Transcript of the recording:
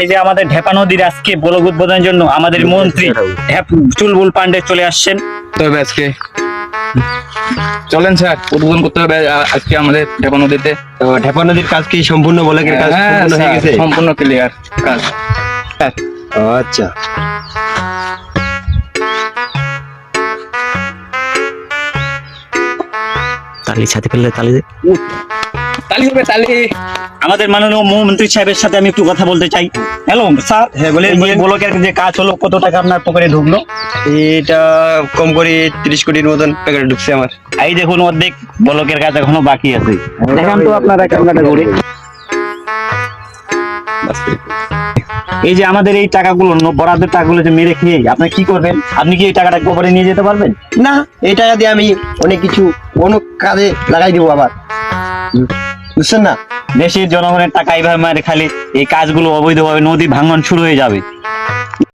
এই যে আমাদের ঢেপা নদীর আজকে বলক উদ্বোধনের জন্য আমাদের মন্ত্রী চুলবুল পান্ডে চলে আসছেন। হবে আজকে। চলেন স্যার উদ্বোধন করতে হবে আজকে আমাদের ঢেপা নদীতে। তো ঢেপা নদীর কাজ কি সম্পূর্ণ বলকের কাজ হ্যাঁ, সম্পূর্ণ হয়ে গেছে? সম্পূর্ণ ক্লিয়ার কাজ। আচ্ছা। তালি ছাতে ফেললে তালি তালি হবে তালি। আমাদের মাননীয় মন্ত্রী সাহেবের সাথে আমি একটু কথা বলতে চাই। হ্যালো স্যার হ্যাঁ, বলেন, এই যে বলেন। বলকের যে কাজ হলো কত টাকা আপনার পকেটে ঢুকলো? এটা কম করে তিরিশ কোটির মতন প্যাকেট ঢুকছে আমার। এই দেখুন অর্ধেক বলকের কাজ এখনও বাকি আছে। দেখান তো আপনারা ক্যামেরাটা ঘুরে এই যে আমাদের এই টাকাগুলো ন- বরাদ্দের টাকাগুলো যে মেরে খেয়ে আপনি কি করবেন? আপনি কি এই টাকাটা গোবরে নিয়ে যেতে পারবেন? না এই টাকা দিয়ে আমি অনেক কিছু অন্য কাজে লাগাই দিব আবার। বুঝছেন না? দেশের জনগণের টাকা এইভাবে মারে খালি এই কাজগুলো অবৈধভাবে নদী ভাঙন শুরু হয়ে যাবে।